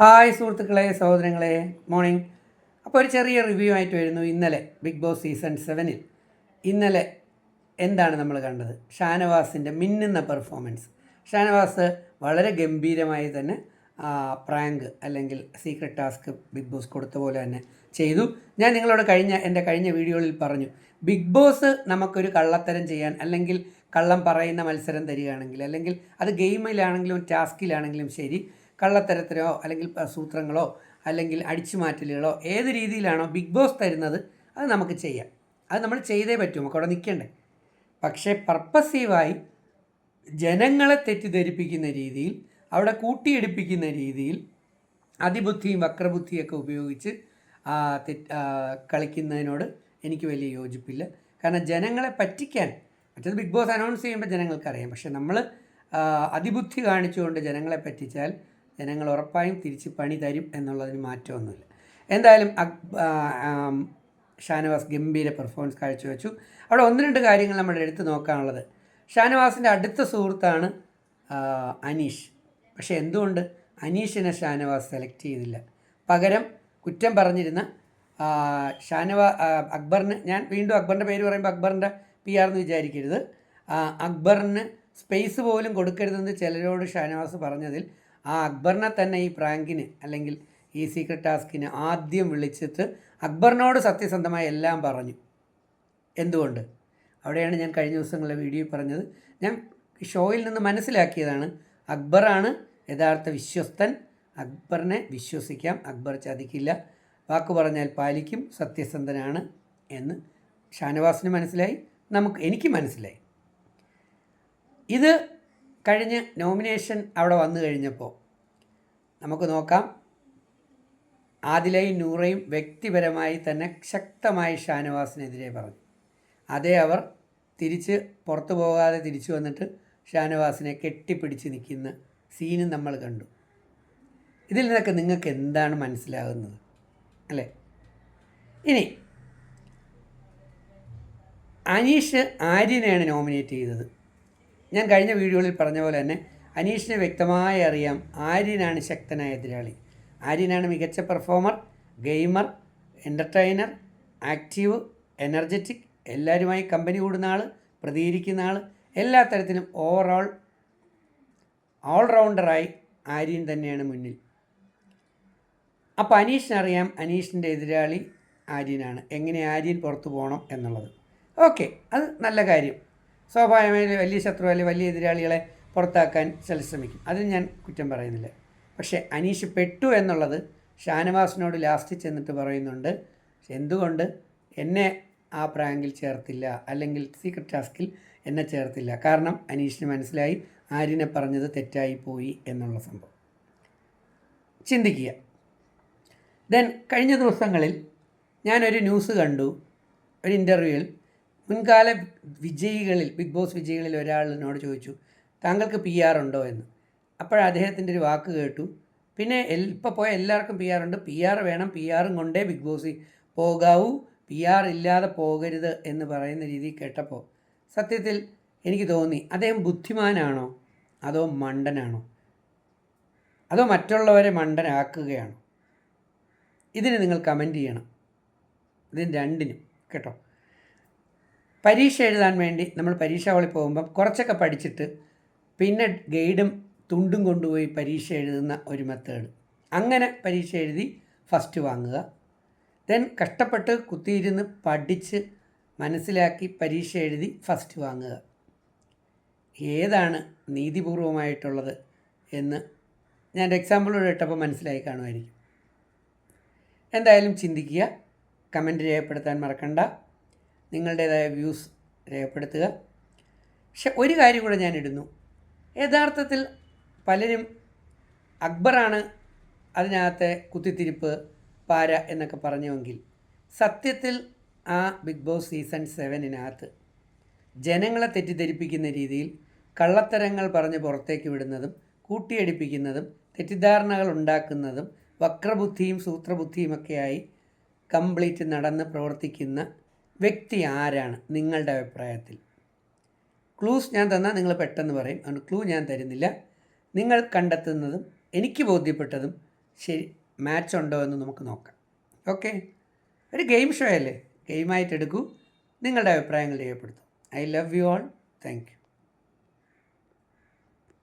Hi സുഹൃത്തുക്കളെ സഹോദരങ്ങളെ morning. അപ്പോൾ ഒരു ചെറിയ റിവ്യൂ ആയിട്ട് വരുന്നു ഇന്നലെ ബിഗ് ബോസ് സീസൺ സെവനിൽ. ഇന്നലെ എന്താണ് നമ്മൾ കണ്ടത്? ഷാനവാസിന്റെ മിന്നുന്ന പെർഫോമൻസ് ഷാനവാസ് വളരെ ഗംഭീരമായി തന്നെ പ്രാങ്ക് അല്ലെങ്കിൽ സീക്രട്ട് ടാസ്ക് ബിഗ് ബോസ് കൊടുത്ത പോലെ തന്നെ ചെയ്തു. ഞാൻ നിങ്ങളോട് കഴിഞ്ഞ എന്റെ കഴിഞ്ഞ വീഡിയോയിൽ പറഞ്ഞു ബിഗ് ബോസ് നമുക്കൊരു കള്ളത്തരം ചെയ്യാൻ അല്ലെങ്കിൽ കള്ളം പറയുന്ന മത്സരം തരികയാണെങ്കിൽ അല്ലെങ്കിൽ അത് ഗെയിമിലാണെങ്കിലും ടാസ്കിലാണെങ്കിലും ശരി കള്ളത്തരത്തിലോ അല്ലെങ്കിൽ സൂത്രങ്ങളോ അല്ലെങ്കിൽ അടിച്ചുമാറ്റലുകളോ ഏത് രീതിയിലാണോ ബിഗ് ബോസ് തരുന്നത് അത് നമുക്ക് ചെയ്യാം. അത് നമ്മൾ ചെയ്തേ പറ്റൂ നമുക്ക് അവിടെ നിൽക്കണ്ടേ. പക്ഷേ പർപ്പസീവായി ജനങ്ങളെ തെറ്റിദ്ധരിപ്പിക്കുന്ന രീതിയിൽ അവിടെ കൂട്ടിയെടുപ്പിക്കുന്ന രീതിയിൽ അതിബുദ്ധിയും വക്രബുദ്ധിയൊക്കെ ഉപയോഗിച്ച് കളിക്കുന്നതിനോട് എനിക്ക് വലിയ യോജിപ്പില്ല. കാരണം ജനങ്ങളെ പറ്റിക്കാൻ മറ്റത് ബിഗ് ബോസ് അനൗൺസ് ചെയ്യുമ്പോൾ ജനങ്ങൾക്കറിയാം പക്ഷേ നമ്മൾ അതിബുദ്ധി കാണിച്ചുകൊണ്ട് ജനങ്ങളെ പറ്റിച്ചാൽ ജനങ്ങൾ ഉറപ്പായും തിരിച്ച് പണി തരും എന്നുള്ളതിന് മാറ്റമൊന്നുമില്ല. എന്തായാലും ഷാനവാസ് ഗംഭീര പെർഫോമൻസ് കാഴ്ചവെച്ചു. അവിടെ ഒന്ന് രണ്ട് കാര്യങ്ങൾ നമ്മൾ എടുത്തു നോക്കാനുള്ളത്. ഷാനവാസിന്റെ അടുത്ത സുഹൃത്താണ് അനീഷ്. പക്ഷേ എന്തുകൊണ്ട് അനീഷിനെ ഷാനവാസ് സെലക്ട് ചെയ്തില്ല പകരം കുറ്റം പറഞ്ഞിരുന്ന ഷാനവാ അക്ബറിന് ഞാൻ വീണ്ടും അക്ബറിന്റെ പേര് പറയുമ്പോൾ അക്ബറിന്റെ പി ആർ എന്ന് വിചാരിക്കരുത് അക്ബറിന് സ്പേസ് പോലും കൊടുക്കരുതെന്ന് ചിലരോട് ഷാനവാസ് പറഞ്ഞതിൽ ആ അക്ബറിനെ തന്നെ ഈ പ്രാങ്കിന് അല്ലെങ്കിൽ ഈ സീക്രട്ട് ടാസ്കിന് ആദ്യം വിളിച്ചിട്ട് അക്ബറിനോട് സത്യസന്ധമായി എല്ലാം പറഞ്ഞു. എന്തുകൊണ്ട്? അവിടെയാണ് ഞാൻ കഴിഞ്ഞ ദിവസങ്ങളിലെ വീഡിയോ പറഞ്ഞത്. ഞാൻ ഷോയിൽ നിന്ന് മനസ്സിലാക്കിയതാണ് അക്ബറാണ് യഥാർത്ഥ വിശ്വസ്തൻ. അക്ബറിനെ വിശ്വസിക്കാം. അക്ബർ ചതിക്കില്ല. വാക്ക് പറഞ്ഞാൽ പാലിക്കും. സത്യസന്ധനാണ് എന്ന് ഷാനവാസിന് മനസ്സിലായി. നമുക്ക് എനിക്ക് മനസ്സിലായി. ഇത് കഴിഞ്ഞ് നോമിനേഷൻ അവിടെ വന്നു കഴിഞ്ഞപ്പോൾ നമുക്ക് നോക്കാം. ആദിലയും നൂറയും വ്യക്തിപരമായി തന്നെ ശക്തമായി ഷാനവാസിനെതിരെ പറഞ്ഞു. അതേ അവർ തിരിച്ച് പുറത്തു പോകാതെ തിരിച്ചു വന്നിട്ട് ഷാനവാസിനെ കെട്ടിപ്പിടിച്ച് നിൽക്കുന്ന സീനും നമ്മൾ കണ്ടു. ഇതിൽ നിന്നൊക്കെ നിങ്ങൾക്ക് എന്താണ് മനസ്സിലാകുന്നത്? അല്ലേ? ഇനി അനീഷ് ആര്യനെയാണ് നോമിനേറ്റ് ചെയ്തത്. ഞാൻ കഴിഞ്ഞ വീഡിയോയിൽ പറഞ്ഞ പോലെ തന്നെ അനീഷിനെ വ്യക്തമായി അറിയാം ആര്യനാണ് ശക്തനായ എതിരാളി. ആര്യനാണ് മികച്ച performer gamer entertainer active energetic എല്ലാവരുമായി company കൂടുന്ന ആൾ പ്രതികരിക്കുന്ന ആൾ എല്ലാ തരത്തിലും ഓവറോൾ ഓൾറൗണ്ടറായി ആര്യൻ തന്നെയാണ് മുന്നിൽ. അപ്പോൾ അനീഷിനറിയാം അനീഷിന്റെ എതിരാളി ആര്യനാണ്. എങ്ങനെ ആര്യൻ പുറത്തു പോകണം എന്നുള്ളത്. ഓക്കെ അത് നല്ല കാര്യം. സ്വാഭാവികമായി വലിയ ശത്രു അല്ലെങ്കിൽ വലിയ എതിരാളികളെ പുറത്താക്കാൻ ചില ശ്രമിക്കും. അതിന് ഞാൻ കുറ്റം പറയുന്നില്ല. പക്ഷേ അനീഷ് പെട്ടു എന്നുള്ളത് ഷാനവാസിനോട് ലാസ്റ്റ് ചെന്നിട്ട് പറയുന്നുണ്ട്. എന്തുകൊണ്ട്? എന്നെ ആ പ്രാങ്കിൽ ചേർത്തില്ല. അല്ലെങ്കിൽ സീക്രട്ട് ടാസ്കിൽ എന്നെ ചേർത്തില്ല. കാരണം അനീഷിന് മനസ്സിലായി ആര്യനെ പറഞ്ഞത് തെറ്റായി പോയി എന്നുള്ള സംഭവം. ചിന്തിക്കുക. ദെൻ കഴിഞ്ഞ ദിവസങ്ങളിൽ ഞാനൊരു ന്യൂസ് കണ്ടു. ഒരു ഇന്റർവ്യൂവിൽ മുൻകാല വിജയികളിൽ ബിഗ് ബോസ് വിജയികളിൽ ഒരാളിനോട് ചോദിച്ചു താങ്കൾക്ക് പി ആർ ഉണ്ടോ എന്ന്? അപ്പോൾ അദ്ദേഹത്തിന്റെ ഒരു വാക്ക് കേട്ടു. പിന്നെ എൽ ഇപ്പോൾ പോയ എല്ലാവർക്കും പി ആർ ഉണ്ട്. പി ആർ വേണം പി ആറും കൊണ്ടേ ബിഗ് ബോസിൽ പോകാവൂ. പി ആർ ഇല്ലാതെ പോകരുത് എന്ന് പറയുന്ന രീതി കേട്ടപ്പോൾ സത്യത്തിൽ എനിക്ക് തോന്നി അദ്ദേഹം ബുദ്ധിമാനാണോ? അതോ മണ്ടനാണോ? അതോ മറ്റുള്ളവരെ മണ്ടനാക്കുകയാണോ? ഇതിന് നിങ്ങൾ കമന്റ് ചെയ്യണം. ഇതിന് രണ്ടിനും കേട്ടോ. പരീക്ഷ എഴുതാൻ വേണ്ടി നമ്മൾ പരീക്ഷ ഹാളിൽ പോകുമ്പം കുറച്ചൊക്കെ പഠിച്ചിട്ട് പിന്നെ ഗൈഡും തുണ്ടും കൊണ്ടുപോയി പരീക്ഷ എഴുതുന്ന ഒരു മെത്തേഡ്. അങ്ങനെ പരീക്ഷ എഴുതി ഫസ്റ്റ് വാങ്ങുക. ദെൻ കഷ്ടപ്പെട്ട് കുത്തിയിരുന്ന് പഠിച്ച് മനസ്സിലാക്കി പരീക്ഷ എഴുതി ഫസ്റ്റ് വാങ്ങുക. ഏതാണ് നീതിപൂർവമായിട്ടുള്ളത് എന്ന് ഞാൻ എക്സാമ്പിളോട് ഇട്ടപ്പോൾ മനസ്സിലായി കാണുമായിരിക്കും. എന്തായാലും ചിന്തിക്കുക കമന്റ് രേഖപ്പെടുത്താൻ മറക്കണ്ട. നിങ്ങളുടേതായ വ്യൂസ് രേഖപ്പെടുത്തുക. പക്ഷെ ഒരു കാര്യം കൂടെ ഞാൻ ഇടുന്നു. യഥാർത്ഥത്തിൽ പലരും അക്ബറാണ് അതിനകത്തെ കുത്തിത്തിരിപ്പ് പാര എന്നൊക്കെ പറഞ്ഞുവെങ്കിൽ സത്യത്തിൽ ആ ബിഗ് ബോസ് സീസൺ സെവനിനകത്ത് ജനങ്ങളെ തെറ്റിദ്ധരിപ്പിക്കുന്ന രീതിയിൽ കള്ളത്തരങ്ങൾ പറഞ്ഞ് പുറത്തേക്ക് വിടുന്നതും കൂട്ടിയടിപ്പിക്കുന്നതും തെറ്റിദ്ധാരണകൾ ഉണ്ടാക്കുന്നതും വക്രബുദ്ധിയും സൂത്രബുദ്ധിയുമൊക്കെയായി കംപ്ലീറ്റ് നടന്ന് പ്രവർത്തിക്കുന്ന വ്യക്തി ആരാണ് നിങ്ങളുടെ അഭിപ്രായത്തിൽ? ക്ലൂസ് ഞാൻ തന്നാൽ നിങ്ങൾ പെട്ടെന്ന് പറയും. അതുകൊണ്ട് ക്ലൂ ഞാൻ തരുന്നില്ല. നിങ്ങൾ കണ്ടെത്തുന്നതും എനിക്ക് ബോധ്യപ്പെട്ടതും ശരി മാച്ച് ഉണ്ടോ എന്ന് നമുക്ക് നോക്കാം. ഓക്കെ ഒരു ഗെയിം ഷോ അല്ലേ? ഗെയിമായിട്ട് എടുക്കൂ. നിങ്ങളുടെ അഭിപ്രായങ്ങൾ രേഖപ്പെടുത്തും. I love you all thank